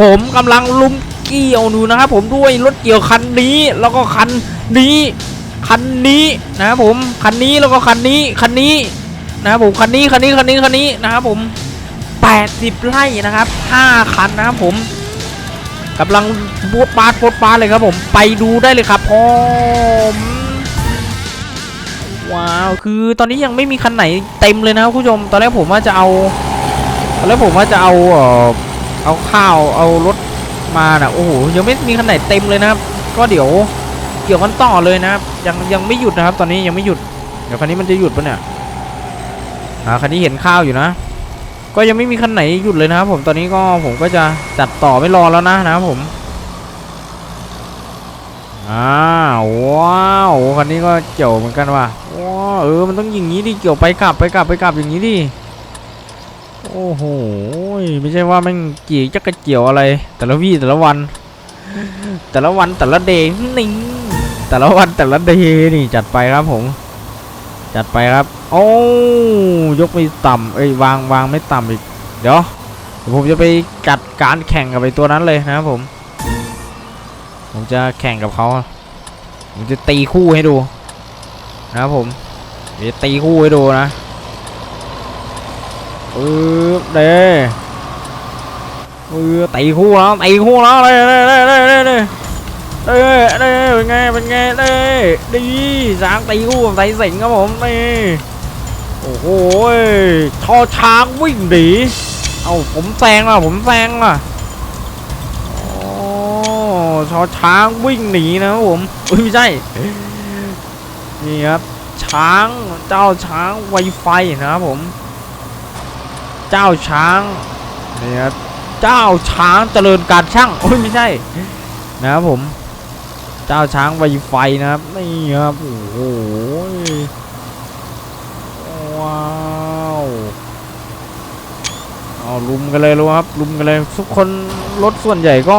ผมกำลังลุมเกี่ยวหนูนะครับผมด้วยรถเกี่ยวคันนี้แล้วก็คันนี้คันนี้นะครับผมคันนี้แล้วก็คันนี้คันนี้นะครับผมคันนี้คันนี้คันนี้คันนี้นะครับผม 80 ไร่นะครับ 5 คันนะครับผมกำลังโบดปาดโบดปาดเลยครับผมไปดูได้เลยครับผมว้าวคือตอนนี้ยังไม่มีคันไหนเต็มเลยนะครับคุณผู้ชม ตอนแรกผมว่าจะเอาตอนแรกผมว่าจะเอา เอาข้าวเอารถมานะโอ้โหยังไม่มีคันไหนเต็มเลยนะครับ ก็เดี๋ยวเกี่ยวกันต่อเลยนะครับ ยังยังไม่หยุดนะครับ ตอนนี้ยังไม่หยุดเดี๋ยวคันนี้มันจะหยุดปะเนี่ยอ่าคันนี้เห็นข้าวอยู่นะ ก็ยังไม่มีคันไหนหยุดเลยนะครับ ผมตอนนี้ก็ผมก็จะจัดต่อไม่รอแล้วนะนะครับผมอ้าวว้าวคันนี้ก็เกี่ยวเหมือนกันว่ะว้าเออมันต้องอย่างนี้ดิเกี่ยวไปกลับไปกลับไปกลับอย่างนี้ดิ โอ้โห ไม่ใช่ว่าแม่งกี่จะกระเกี่ยวอะไร แต่ละวี่แต่ละวัน แต่ละวันแต่ละเดย์นี่แต่ละวันแต่ละเดย์นี่จัดไปครับผม จัดไปครับ โอ้ยกไม่ต่ำเอ้ยวางวางไม่ต่ำอีก เดี๋ยวผมจะไปจัดการแข่งกับไอ้ตัวนั้นเลยนะครับผม ผมจะแข่งกับเขาผมจะตีคู่ให้ดู นะครับผมเดี๋ยวตีคู่ให้ดูนะ ปึ๊บเด้ปึ๊บตีคู่แล้วตีคู่แล้วเลยเลยเลยเลยเลยเด้เป็นไงเป็นไงเด้ดีสางตีคู่กับไสสิงครับผมนี่โอ้โหชอช้างวิ่งหนีเอาผมแซงอะผมแซงอะโอ้ชอช้างวิ่งหนีนะครับผมอุ้ยไม่ใช่นี่ครับช้างเจ้าช้างไวไฟนะครับผม เจ้าช้างนี่ครับเจ้าช้างเจริญการช่างโอ้ยไม่ใช่นะครับผม เจ้าช้างไวไฟนะครับนี่ครับโอ้โหว้าวเอาลุมกันเลยรู้ครับลุมกันเลยทุกคนรถส่วนใหญ่ก็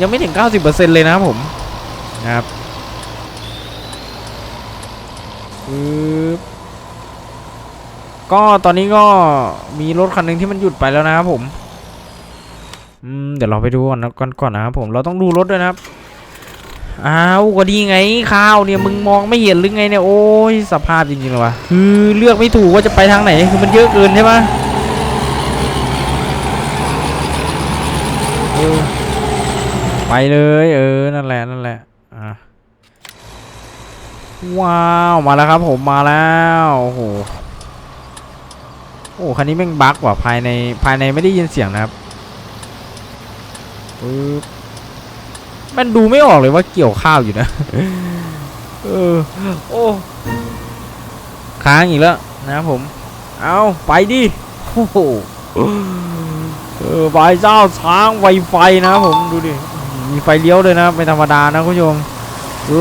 ยังไม่ถึง 90%เลยนะครับผมนะครับปึ๊บ ก็ตอนนี้ก็มีรถคันหนึ่งที่มันหยุดไปแล้วนะครับผมอืมเดี๋ยวเราไปดูก่อนก่อนก่อนนะครับผมเราต้องดูรถด้วยนะครับอ้าวก็ดีไงข้าวเนี่ยมึงมองไม่เห็นหรือไงเนี่ยโอ้ยสภาพจริงๆเลยวะคือเลือกไม่ถูกว่าจะไปทางไหนคือมันเยอะเกินใช่ปะไปเลยเออนั่นแหละนั่นแหละอะว้าวมาแล้วครับผมมาแล้วโอ้โห โอ้คันนี้แม่งบั๊กว่ะภายในภายในไม่ได้ยินเสียงนะครับปึ๊บมันดูไม่ออกเลยว่าเกี่ยวข้าวอยู่นะเออโอ้ค้างอีกแล้วนะครับผม เอาไปดิโอ้โหเออใบเจ้าช้างไวไฟนะครับผมดูดิมีไฟเลี้ยวเลยนะไม่ธรรมดานะคุณผู้ชม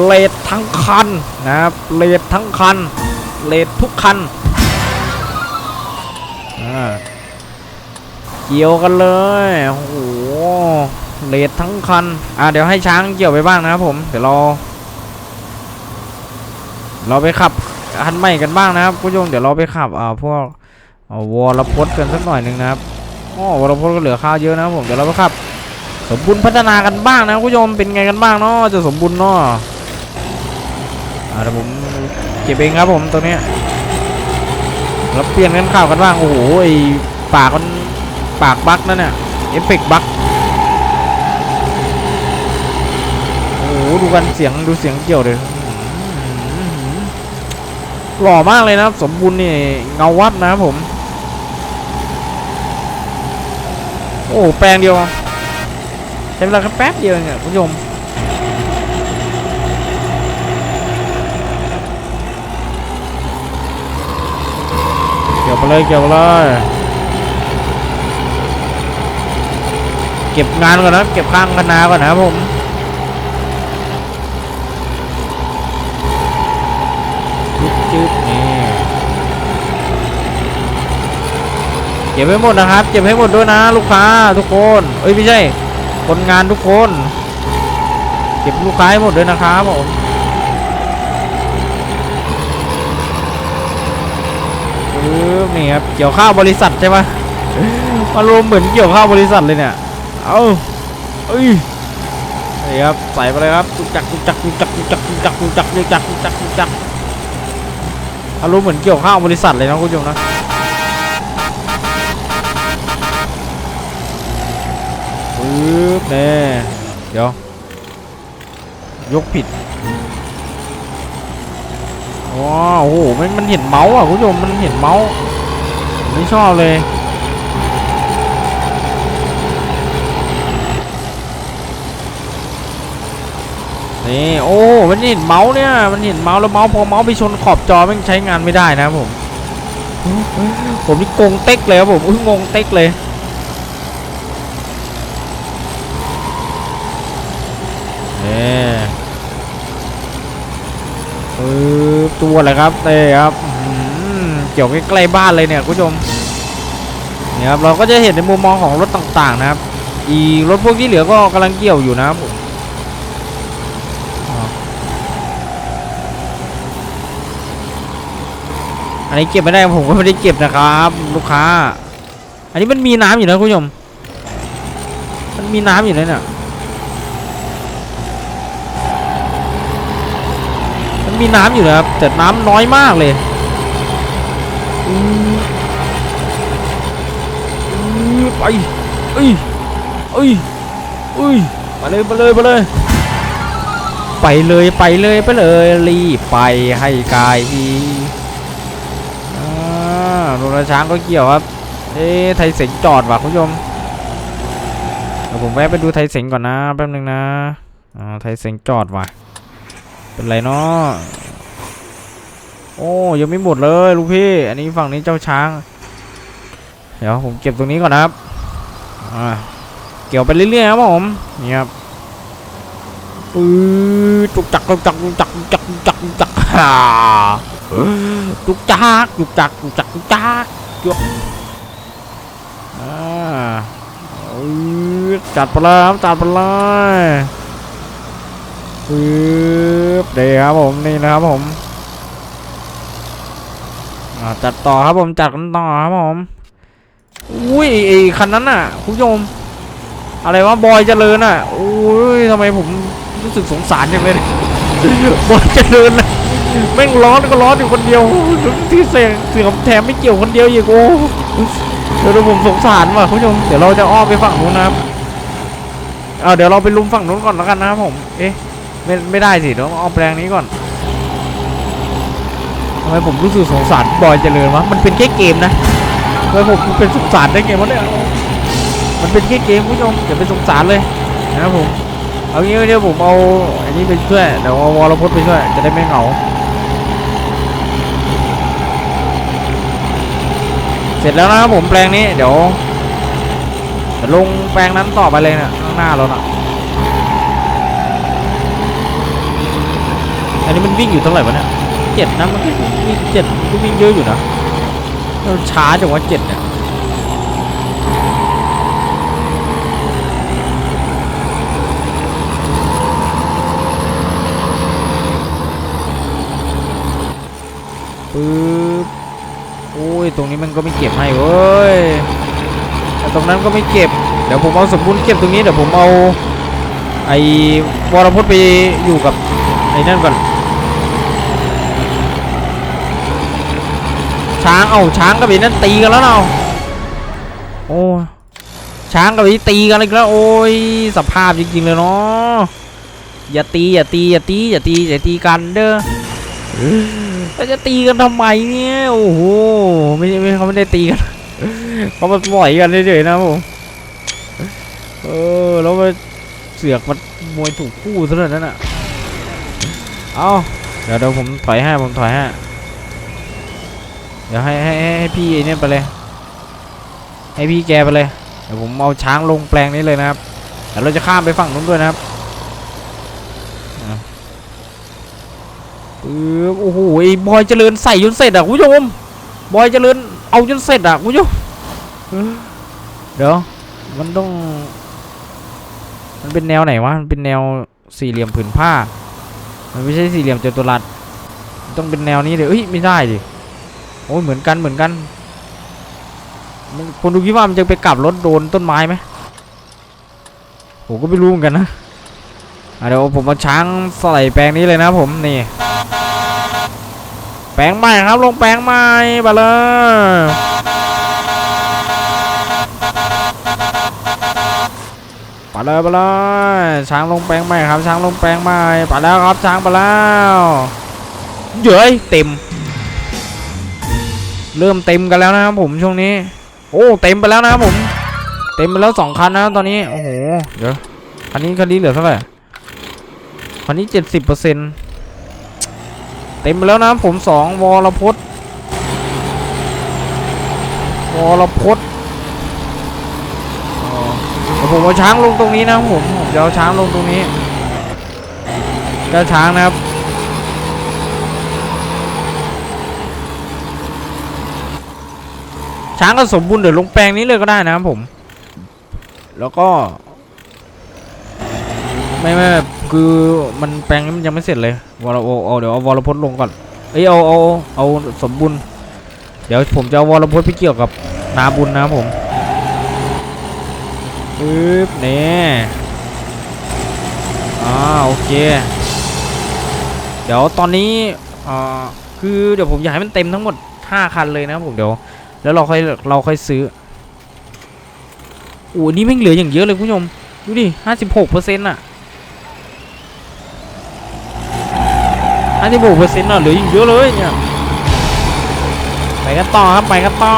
เลดทั้งคันนะครับเลดทั้งคันเลดทุกคัน เกี่ยวกันเลยโอ้โหเลดทั้งคัน อะเดี๋ยวให้ช้างเกี่ยวไปบ้างนะครับผม เดี๋ยวเรา เราไปขับคันใหม่กันบ้างนะครับผู้ชมเดี๋ยวเราไปขับอ่าพวกอ่าวอลพดกันสักหน่อยหนึ่งนะครับอ๋อวอลพดก็เหลือข้าวเยอะนะครับผมเดี๋ยวเราไปขับ สมบูรณ์พัฒนากันบ้างนะผู้ชมเป็นไงกันบ้างเนาะจะสมบูรณ์เนาะอ่าเดี๋ยวผมเก็บเองครับผมตัวเนี้ย เราเปลี่ยนกันข่าวกันบ้างโอ้โหไอปากมันปากบั๊กนั่นเนี่ยเอฟเฟกบั๊กโอ้โหดูกันเสียงดูเสียงเกี่ยวเลยหล่อมากเลยนะครับ สมบูรณ์นี่เงาวัดนะครับผม โอ้แปลงเดียวใช้เวลาแค่แป๊บเดียวเองอะคุณผู้ชม เกี่ยวไปเลยเกี่ยวไปเลยเก็บงานก่อนนะเก็บข้างคณาก่อนนะครับผมจึ๊บจึ๊บนี่เก็บให้หมดนะครับ เก็บให้หมดด้วยนะ ลูกค้าทุกคนเอ้ยไม่ใช่คนงานทุกคน เก็บลูกค้าให้หมดด้วยนะครับผม ปึ๊บนี่ครับเกี่ยวข้าวบริษัทใช่ปะมมารวมเหมือนเกี่ยวข้าวบริษัทเลยเนี่ย เอาเอ้ยนี่ครับใส่ไปเลยครับจักจักจักจักจักจักจักจักจักอารมณ์เหมือนเกี่ยวข้าวบริษัทเลยนะคุณผู้ชมนะปึ๊บเน่เดี๋ยวยกผิด ว้าวโอ้โหมันมันเห็นเมาส์อะคุณผู้ชมมันเห็นเมาส์ไม่ชอบเลยนี่โอ้มันเห็นเมาส์เนี่ยมันเห็นเมาส์แล้วเมาส์พอเมาส์ไปชนขอบจอมันใช้งานไม่ได้นะผมผมนี่งงเต็กเลยครับผมอุ้ยงงเต็กเลย นี่ปึ๊บ ตัวอะไรครับเต้ครับเกี่ยวใกล้ๆบ้านเลยเนี่ยคุณผู้ชมเนี่ยครับเราก็จะเห็นในมุมมองของรถต่างๆนะครับ อีรถพวกที่เหลือก็กำลังเกี่ยวอยู่นะครับผมอ๋ออันนี้เก็บไม่ได้ผมก็ไม่ได้เก็บนะครับ ลูกค้า อันนี้มันมีน้ำอยู่นะคุณผู้ชม มันมีน้ำอยู่เลยเนี่ย มันมีน้ำอยู่นะครับ แต่น้ำน้อยมากเลยอืออือไปเอ้ยเอ้ยเอ้ยมาเลยมาเลยมาเลย ไปเลยไปเลยไปเลยรีบไปให้ไกลอ่าโดนช้างก็เกี่ยวครับ เอ๊ะไทยเสงจอดว่ะคุณผู้ชมเดี๋ยวผมแวะไปดูไทยเสงก่อนนะแป๊บนึงนะอ่าไทยเสงจอดว่ะ เป็นไรเนาะโอ้ยังไม่หมดเลยลูกพี่ อันนี้ฝั่งนี้เจ้าช้าง เดี๋ยวผมเก็บตรงนี้ก่อนนะครับอ่าเกี่ยวไปเรื่อยๆครับผมนี่ครับปื๊ดจุกจักจุกจักจุกจักจุกจักจุกจักจุกจักฮ่าจุกจักจุกจักจุกจักจุกจักจุกอ่าปื๊ดจัดไปเลยครับจัดไปเลย ปึ๊บเดี๋ยวครับผมนี่นะครับผมจัดต่อครับผมจัดกันต่อครับผมอุ้ยไอ้คันนั้นน่ะคุณผู้ชมอะไรวะบอยเจริญอะโอ้ยทำไมผมรู้สึกสงสารจังเลยบอยเจริญนะแม่งร้อนก็ร้อนอยู่คนเดียวที่เสียงเสียงแถมไม่เกี่ยวคนเดียวอีกโอ้เดี๋ยวผมสงสารว่ะคุณผู้ชมเดี๋ยวเราจะอ้อมไปฝั่งนู้นนะครับเอาเดี๋ยวเราไปลุมฝั่งนู้นก่อนแล้วกันนะครับผมเอ๊ะ ไม่ไม่ได้สิต้องเอาแปลงนี้ก่อนทำไมผมรู้สึกสงสารบอยเจริญวะมันเป็นแค่เกมนะทำไมผมเป็นสงสารได้ไงวะเนี่ยมันเป็นแค่เกมคุณผู้ชมอย่าไปสงสารเลยนะครับผมเอางี้เดี๋ยวผมเอาอันนี้ไปช่วยเดี๋ยวเอาวอลพจน์ไปช่วยจะได้ไม่เหงาเสร็จแล้วนะครับผมแปลงนี้เดี๋ยวจะลงแปลงนั้นต่อไปเลยนะข้างหน้าเราน่ะ อันนี้มันวิ่งอยู่เท่าไหร่วะเนี่ยเจ็ดนะมันก็วิ่งเจ็ดมันก็วิ่งเยอะอยู่นะมันช้าจังวะเจ็ดเนี่ยปึ๊บโอ้ย ตรงนี้มันก็ไม่เก็บให้เว้ยแต่ตรงนั้นก็ไม่เก็บ เดี๋ยวผมเอาสมบูรณ์เก็บตรงนี้ เดี๋ยวผมเอาไอ้วรพจน์ไปอยู่กับไอ้นั่นก่อน ช้างเอ้าช้างกับอ้นั่นตีกันแล้วเนาะโอ้ช้างกับอ้ตีกันอีกแล้วโอ้ยสภาพจริงๆเลยเนาะอย่าตีอย่าตีอย่าตีอย่าตีอย่าตีกันเด้อแล้วจะตีกันทำไมเนี่ยโอ้โหไม่ไม่เขาไม่ได้ตีกันเขามาปล่อยกันเฉยๆนะผมเออแล้วมาเสือกมันมวยถูกคู่ซะเลยนั่นน่ะเอาเดี๋ยวเดี๋ยวผมถอยให้ผมถอยให้ เดี๋ยวให้ให้ให้พี่ไอ้เนี่ยไปเลย ให้พี่แกไปเลย เดี๋ยวผมเอาช้างลงแปลงนี้เลยนะครับเดี๋ยวเราจะข้ามไปฝั่งนู้นด้วยนะครับปึ๊บโอ้โหไอ้บอยเจริญใส่จนเสร็จอะคุณผู้ชม บอยเจริญเอาจนเสร็จอะคุณผู้ชม เดี๋ยวมันต้อง มันเป็นแนวไหนวะ มันเป็นแนวสี่เหลี่ยมผืนผ้า มันไม่ใช่สี่เหลี่ยมจัตุรัสมันต้องเป็นแนวนี้เลยเอ้ยไม่ได้ดิ โอ้ยเหมือนกันเหมือนกันคนดูคิดว่ามันจะไปกลับรถโดนต้นไม้ไหมผมก็ไม่รู้เหมือนกันนะอะเดี๋ยวผมมาช้างใส่แปลงนี้เลยนะผมนี่ แปลงใหม่ครับลงแปลงใหม่ไปเลยไปเลยไปเลยช้างลงแปลงใหม่ครับช้างลงแปลงใหม่ไปแล้วครับช้างไปแล้วเย้ยเต็ม เริ่มเต็มกันแล้วนะครับผมช่วงนี้ โอ้เต็มไปแล้วนะครับผม เต็มไปแล้วสองคันนะตอนนี้โอ้โหเดี๋ยวคันนี้คันนี้เหลือเท่าไหร่คันนี้เจ็ดสิบเปอร์เซ็นต์เต็มไปแล้วนะครับผมสองวรพจน์วรพจน์อ๋อเดี๋ยวผมเอาช้างลงตรงนี้นะครับผมผมจะเอาช้างลงตรงนี้เจ้าช้างนะครับ ช้างก็สมบูรณ์เดี๋ยวลงแปลงนี้เลยก็ได้นะครับผม แล้วก็ ไม่ไม่คือมันแปลงนี้มันยังไม่เสร็จเลยวรเอาเอาเดี๋ยวเอาวรพจน์ลงก่อนเอ้ยเอาเอาเอาสมบูรณ์เดี๋ยวผมจะเอาวรพจน์ไปเกี่ยวกับนาบุญนะครับผมปึ๊บนี่อ่าโอเค เดี๋ยวตอนนี้อ่าคือเดี๋ยวผมอยากให้มันเต็มทั้งหมด5คันเลยนะครับผมเดี๋ยว แล้วเราค่อยเราค่อยซื้อโอ้นี่แม่งเหลืออย่างเยอะเลยคุณผู้ชมดูดิห้าสิบหกเปอร์เซ็นต์อะห้าสิบหกเปอร์เซ็นต์อะเหลืออย่างเยอะเลยเนี่ยไปกันต่อครับไปกันต่อ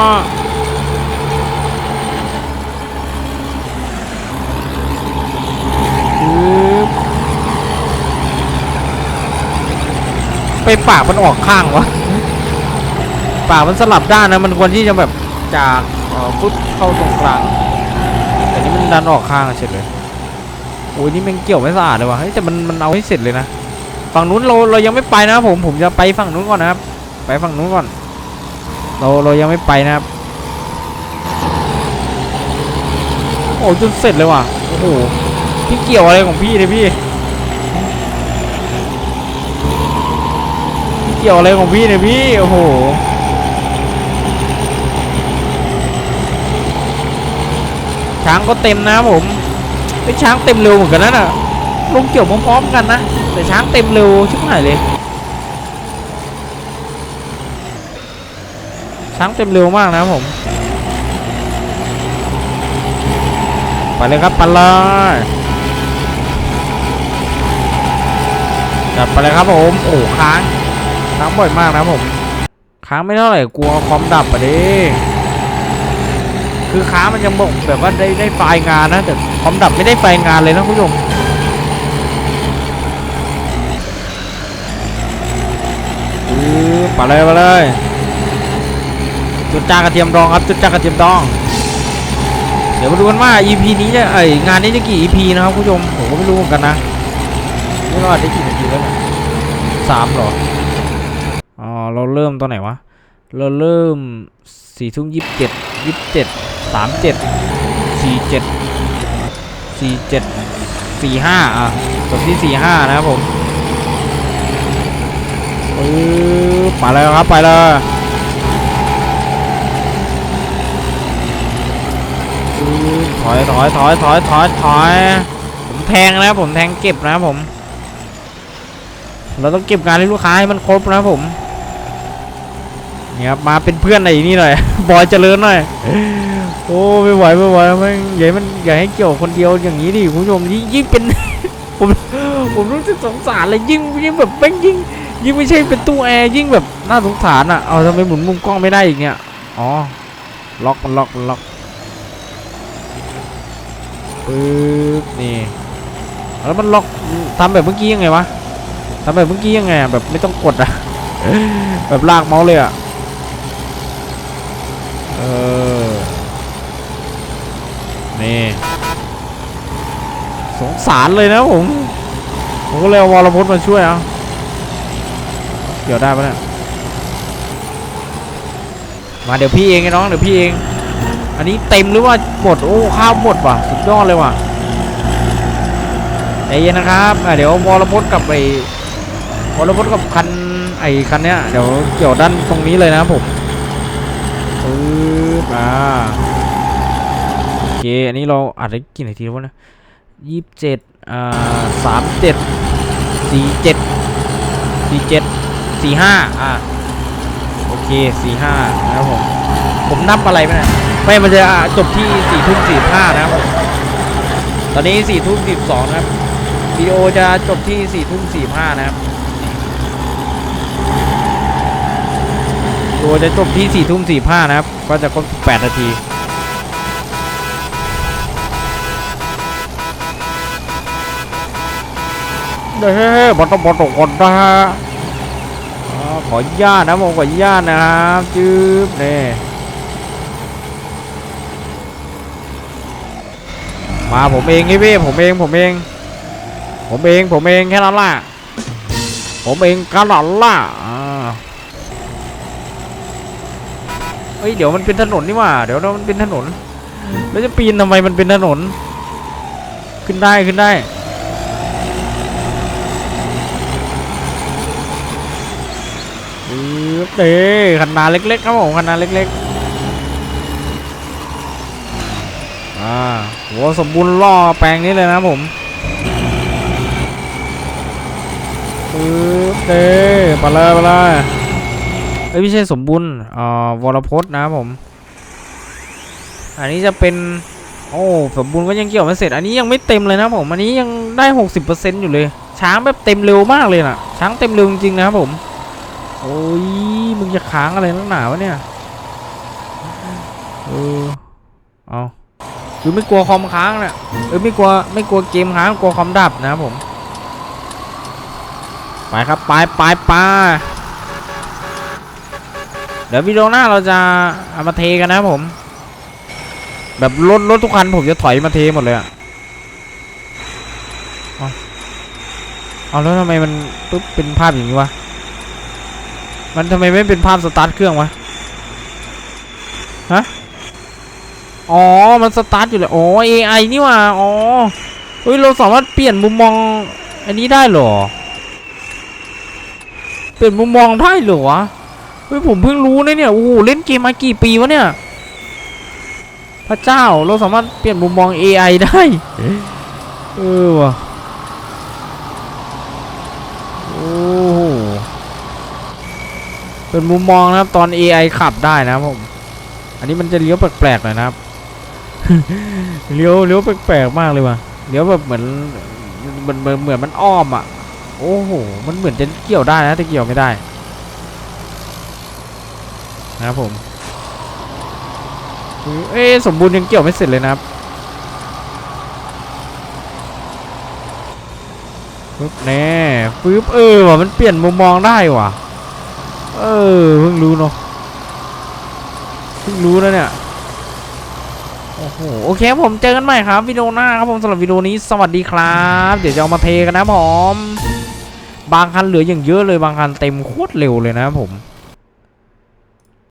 ไปปากมันออกข้างวะ ปากมันสลับด้านนะมันควรที่จะแบบจากฟุตเข้าตรงกลางแต่นี่มันดันออกข้างเฉยเลยโอ้ยนี่มันเกี่ยวไม่สะอาดเลยวะเฮ้ยแต่มันมันเอาให้เสร็จเลยนะฝั่งนู้นเราเรายังไม่ไปนะผมผมจะไปฝั่งนู้นก่อนนะครับ ไปฝั่งนู้นก่อน เราเรายังไม่ไปนะครับโอ้จนเสร็จเลยว่ะโอ้โหพี่เกี่ยวอะไรของพี่เนี่ยพี่พี่เกี่ยวอะไรของพี่เนี่ยพี่โอ้โห ช้างก็เต็มนะผมไอ้ช้างเต็มเร็วเหมือนกันนะน่ะลงเกี่ยวพร้อมๆกันนะแต่ช้างเต็มเร็วชิบหายเลย ช้างเต็มเร็วมากนะผมไปเลยครับไปเลยจัดไปเลยครับผมโอ้ค้างค้างบ่อยมากนะผมค้างไม่เท่าไหร่กลัวคอมดับอะดิ คือค้ามันยังบอกแบบว่าได้ได้ไฟล์งานนะ แต่คอมดับไม่ได้ไฟล์งานเลยนะคุณผู้ชมอือไปเลยไปเลย จุดจ้ากระเทียมดองครับจุดจ้ากระเทียมดอง เดี๋ยวมาดูกันว่า EP นี้จะเอ้ยงานนี้จะกี่ EP นะครับคุณผู้ชมผมก็ไม่รู้เหมือนกันนะนี่เราอัดได้กี่นาทีแล้วเนี่ยสามเหรออ๋อเราเริ่มตอนไหนวะเราเริ่ม สี่ทุ่มยี่สิบเจ็ดยี่สิบเจ็ดสามเจ็ดสี่เจ็ดสี่เจ็ดสี่ห้าอะจบที่สี่ห้านะครับผมปึ๊บไปเลยครับไปเลยถอยถอยถอยถอยถอยถอยผมแทงนะครับผมแทงเก็บนะครับผม เราต้องเก็บงานให้ลูกค้าให้มันครบนะครับผม นี่ยครับมาเป็นเพื่อนในนี่หน่อย บอยเจริญหน่อย โอ้ไม่ไหวไม่ไหวไม่ใหญ่ามันอย่าให้เกี่ยวคนเดียวอย่างนี้ดิคุณผู้ชมยิ่งยิ่งเป็นผมผมรู้สึกสงสารเลยยิ่งยิ่งแบบแม่งยิ่งยิ่งไม่ใช่เป็นตู้แอร์ยิ่งแบบน่าสงสารอะเอาทำไมหมุนมุมกล้องไม่ได้อีกเนี่ยอ๋อล็อกมันล็อกมันล็อกปึ๊บนี่แล้วมันล็อกทำแบบเมื่อกี้ยังไงวะทำแบบเมื่อกี้ยังไงแบบไม่ต้องกดอะแบบลากเมาส์เลยอะ เออ นี่ สงสารเลยนะผม ผมก็เลยเอาวรพจน์มาช่วยเอาเกี่ยวได้ปะเนี่ย มาเดี๋ยวพี่เองไอ้น้องเดี๋ยวพี่เอง อันนี้เต็มหรือว่าหมด โอ้ข้าวหมดว่ะ สุดยอดเลยว่ะใจเย็นนะครับเดี๋ยววรพจน์กับไอ้วรพจน์กับคันไอ้คันเนี้ยเดี๋ยวเกี่ยวด้านตรงนี้เลยนะครับผม อ่าโอเค อันนี้เราอัดได้กี่นาทีแล้วนะยี่สิบเจ็ดอ่าสามเจ็ดสี่เจ็ดสี่เจ็ดสี่ห้าอ่าโอเคสี่ห้านะครับผม ผมนับอะไรไม่ได้ไม่มันจะจบที่สี่ทุ่มสี่ห้านะครับ ตอนนี้สี่ทุ่มสิบสองนะครับวิดีโอจะจบที่สี่ทุ่มสี่ห้านะครับ วิดีโอจะจบที่สี่ทุ่มสี่ห้านะครับ ก็จะครบแปดนาที เด้อบอลต้องบอลตกคนนะฮะอ่าขอญาตนะผมขอญาตนะครับจืบเนี่มาผมเองนี่พี่ผมเองผมเอง ผมเองผมเองแค่นั้นล่ะผมเองแค่นั้นล่ะอ่า เฮ้ยเดี๋ยวมันเป็นถนนนี่ว่าเดี๋ยวมันเป็นถนน แล้วจะปีนทำไมมันเป็นถนน ขึ้นได้ขึ้นได้ปึ๊บเด้คันนาเล็กๆครับผมคันนาเล็กๆอ่าหัวสมบูรณ์ล่อแปลงนี้เลยนะผมปึ๊บเด้ไปเลยไปเลย เอ้ยไม่ใช่สมบูรณ์อ่าวรพจน์นะครับผม อันนี้จะเป็น โอ้สมบูรณ์ก็ยังเกี่ยวไม่เสร็จ อันนี้ยังไม่เต็มเลยนะผมอันนี้ยังได้60%อร์เซ็นต์อยู่เลย ช้างแบบเต็มเร็วมากเลยน่ะ ช้างเต็มเร็วจริงๆนะครับผม โอ้ยมึงจะค้างอะไรนักหนาวะเนี่ยเออเอาคือไม่กลัวคอมค้างนี่ยเออไม่กลัวไม่กลัวเกมค้างกลัวคอมดับนะครับผม ไปครับไปไปไป เดี๋ยววิดีโอหน้าเราจะเอามาเทกันนะผม แบบรถรถทุกคันผมจะถอยมาเทหมดเลยอะเอาเอาแล้วทำไมมันปุ๊บเป็นภาพอย่างนี้วะ มันทำไมไม่เป็นภาพสตาร์ทเครื่องวะ ฮะ อ๋อ มันสตาร์ทอยู่เลยอ๋อ AI นี่ว่าอ๋อเฮ้ยเราสามารถเปลี่ยนมุมมองอันนี้ได้เหรอ เปลี่ยนมุมมองได้เหรอวะ ฮ้ยผมเพิ่งรู้นะเนี่ย โอ้โหเล่นเกมมากี่ปีวะเนี่ย พระเจ้าเราสามารถเปลี่ยนมุมมอง AI ได้ เออว่ะโอ้โหเป็นมุมมองนะครับ ตอน AI ขับได้นะผม อันนี้มันจะเลี้ยวแปลกๆหน่อยนะครับ เลี้ยวเลี้ยวแปลกๆมากเลยว่ะ เลี้ยวแบบเหมือนเหมือนเหมือนเหมือนมันอ้อมอะ โอ้โห มันเหมือนจะเกี่ยวได้นะแต่เกี่ยวไม่ได้ นะครับผมเอ๊สมบูรณ์ยังเกี่ยวไม่เสร็จเลยนะครับปึ๊บแน่ปึ๊บเออว่ะมันเปลี่ยนมุมมองได้ว่ะ เออเพิ่งรู้เนาะเพิ่งรู้นะเนี่ยโอ้โหโอเคผมเจอกันใหม่ครับวิดีโอหน้าครับผมสำหรับวิดีโอนี้สวัสดีครับ เดี๋ยวจะเอามาเทกันนะผมบางคันเหลืออย่างเยอะเลยบางคันเต็มโคตรเร็วเลยนะครับผม